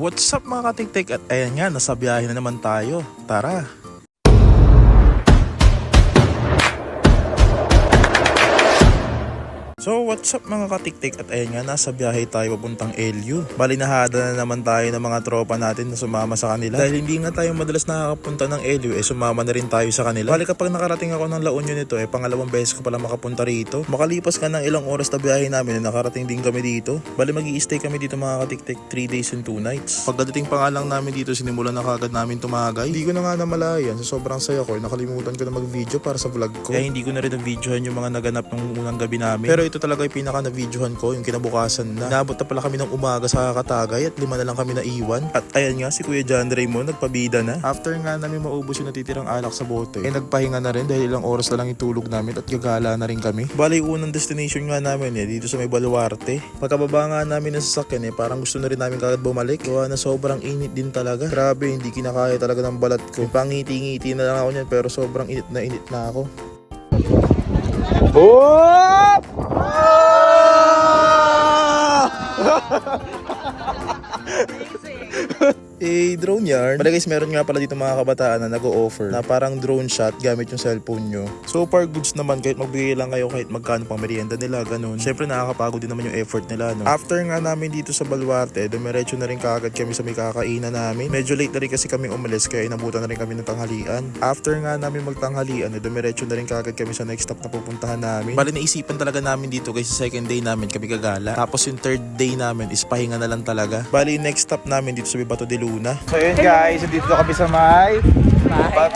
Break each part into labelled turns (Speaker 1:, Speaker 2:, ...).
Speaker 1: What's up mga katiktik? At ayan nga, nasa biyahe na naman tayo. Tara! So what's up mga katiktik at ayan nga nasa biyahe tayo papuntang LU. Bali nahada na naman tayo ng mga tropa natin na sumama sa kanila. Dahil hindi nga tayo madalas nakakapunta ng LU eh sumama na rin tayo sa kanila. Bali kapag nakarating ako ng La Union nito eh pangalawang beses ko pala makapunta rito. Makalipas ka ng ilang oras na biyahe namin eh nakarating din kami dito. Bali mag stay kami dito mga katiktik 3 days and 2 nights. Pagdating pa nga lang namin dito sinimulan na kagad namin tumagay. Hindi ko na nga namalayan sa sobrang saya ko eh, nakalimutan ko na mag-video para sa vlog ko. Kaya hindi ko na rin na-videohan yung mga naganap ng unang gabi namin. Pero ito talaga yung pinaka na-videohan ko, yung kinabukasan na. Naabot na pala kami ng umaga sa Katagay at lima na lang kami na iwan. At ayan nga, si Kuya John Raymond nagpabida na. After nga namin maubos yung natitirang alak sa bote, eh nagpahinga na rin dahil ilang oras na lang itulog namin at gagala na rin kami. Bali, unang destination nga namin eh, dito sa may Baluarte. Pagkababa nga namin ng sasakyan eh, parang gusto na rin namin kagad bumalik. Gawa na sobrang init din talaga. Grabe, hindi kinakaya talaga ng balat ko. Pangiti-ngiti na lang ako niyan pero sobrang init na init na ako.
Speaker 2: Whoop!
Speaker 1: Eh, drone yarn. Bali guys, meron nga pala dito mga kabataan na nag-o-offer na parang drone shot gamit yung cellphone nyo. So far goods naman kahit magbigay lang kayo kahit magkano pang merienda nila, ganun. Siyempre nakakapagod din naman yung effort nila, no? After nga namin dito sa Baluarte, dumiretso na rin kaagad kami sa may kakainan namin. Medyo late na rin kasi kami umalis kaya inabutan na rin kami ng tanghalian. After nga namin magtanghalian, eh, dumiretso na rin kaagad kami sa next stop na pupuntahan namin. Bali naisipan talaga namin dito sa second day namin kami gagala. Tapos yung third day namin is pahinga na lang talaga. Bali next stop namin dito sa Bato de Luna.
Speaker 2: So yun guys, dito kami sa may Bat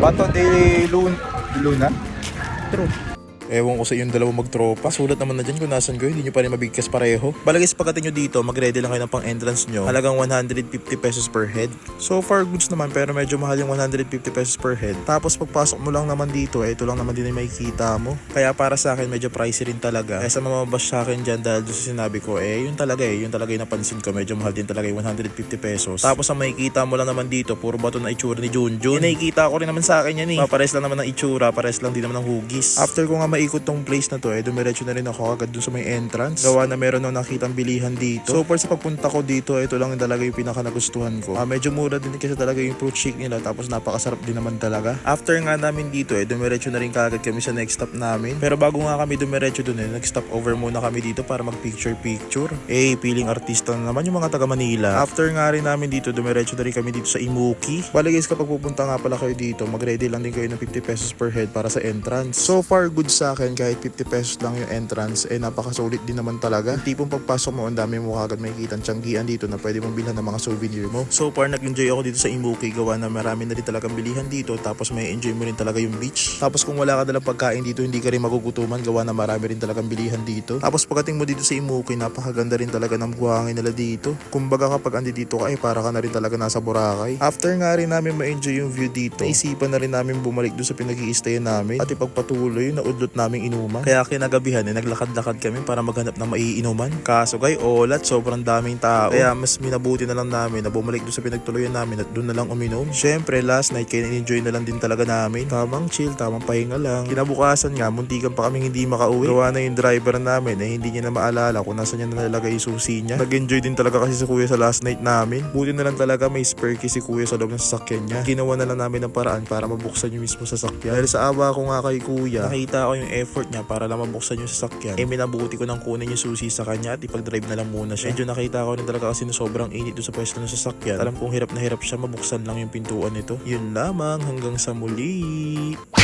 Speaker 2: Bato de Luna. Luna?
Speaker 1: Ewan ko sa inyong dalawa magtropa. Sulat naman na dyan kung nasan kayo. Hindi nyo pa rin mabigkas pareho. Balagis pagdating nyo dito, mag-ready lang kayo ng pang entrance nyo. Halagang 150 pesos per head. So far goods naman pero medyo mahal yung 150 pesos per head. Tapos pagpasok mo lang naman dito, eh, ito lang naman din yung makikita mo. Kaya para sa akin medyo pricey rin talaga. Kaya sa mamabas sa akin dyan dahil doon sinabi ko, eh yun talaga eh. Yun talaga yung napansin ko. Medyo mahal din talaga yung 150 pesos. Tapos ang makikita mo lang naman dito, puro bato na itsura ni Junjun. Yung nakikita ko rin naman sa akin yan eh. Pares lang naman ng itsura, pares lang din naman ng hugis. After ko nga maikot tong place na to, eh, dumiretso na rin ako agad dun sa may entrance. Gawa na meron nang nakitang bilihan dito. So far sa pagpunta ko dito, ito lang yung talaga yung pinaka nagustuhan ko. Ah, medyo mura din kasi talaga yung fruit shake nila, tapos napakasarap din naman talaga. After nga namin dito, eh, dumiretso na rin kagad kami sa next stop namin. Pero bago nga kami dumiretso dun, eh, nag-stop over muna kami dito para mag-picture-picture. Eh, feeling artista na naman yung mga taga Manila. After nga rin namin dito, dumiretso na rin kami dito sa Imuki. Bali guys, kapag pupunta nga pala kayo dito, mag-ready lang din kayo ng 50 pesos per head para sa entrance. So far, good sa akin kahit 50 pesos lang yung entrance, eh napakasulit din naman talaga. Yung tipong pagpasok mo, ang dami mo kagad makikita ang tiyanggian dito na pwede mong bilhan ng mga souvenir mo. So far, nag-enjoy ako dito sa Imuki, gawa na marami na rin talagang bilihan dito, tapos may enjoy mo rin talaga yung beach. Tapos kung wala ka dalang pagkain dito, hindi ka rin magugutuman, gawa na marami rin talagang bilihan dito. Tapos pagdating mo dito sa Imuki, napakaganda rin talaga ng buhangin nila dito. Kumbaga kapag andi dito ka, eh para ka na rin talaga nasa Boracay. After nga rin namin ma-enjoy yung view dito, naisipan na rin namin bumalik doon sa pinag i namin at ipagpatuloy na udlot naming inuman. Kaya kinagabihan eh, naglakad-lakad kami para maghanap ng maiinuman. Kaso gay, olat, sobrang daming tao. Kaya mas minabuti na lang namin na bumalik doon sa pinagtuluyan namin at doon na lang uminom. Syempre, last night, kaya enjoy na lang din talaga namin. Tamang chill, tamang pahinga lang. Kinabukasan nga, muntikan pa kaming hindi makauwi. Gawa na yung driver namin eh, hindi niya na maalala kung nasa niya na nalagay yung susi niya. Nag-enjoy din talaga kasi si kuya sa last night namin. Buti na lang talaga may spare si kuya sa loob ng sasakyan niya. Ginawa na lang namin ng paraan para mabuksan yung mismo sasakyan. Dahil sa awa ko nga kay kuya, nakita ko yung effort niya para lang mabuksan yung sasakyan. Eh minabuti ko nang kunin yung susi sa kanya at ipag-drive na lang muna siya. Medyo nakita ko rin talaga kasi na sobrang init doon sa pwesto ng sasakyan. Alam kong hirap na hirap siya mabuksan lang yung pintuan nito. Yun lamang hanggang sa muli.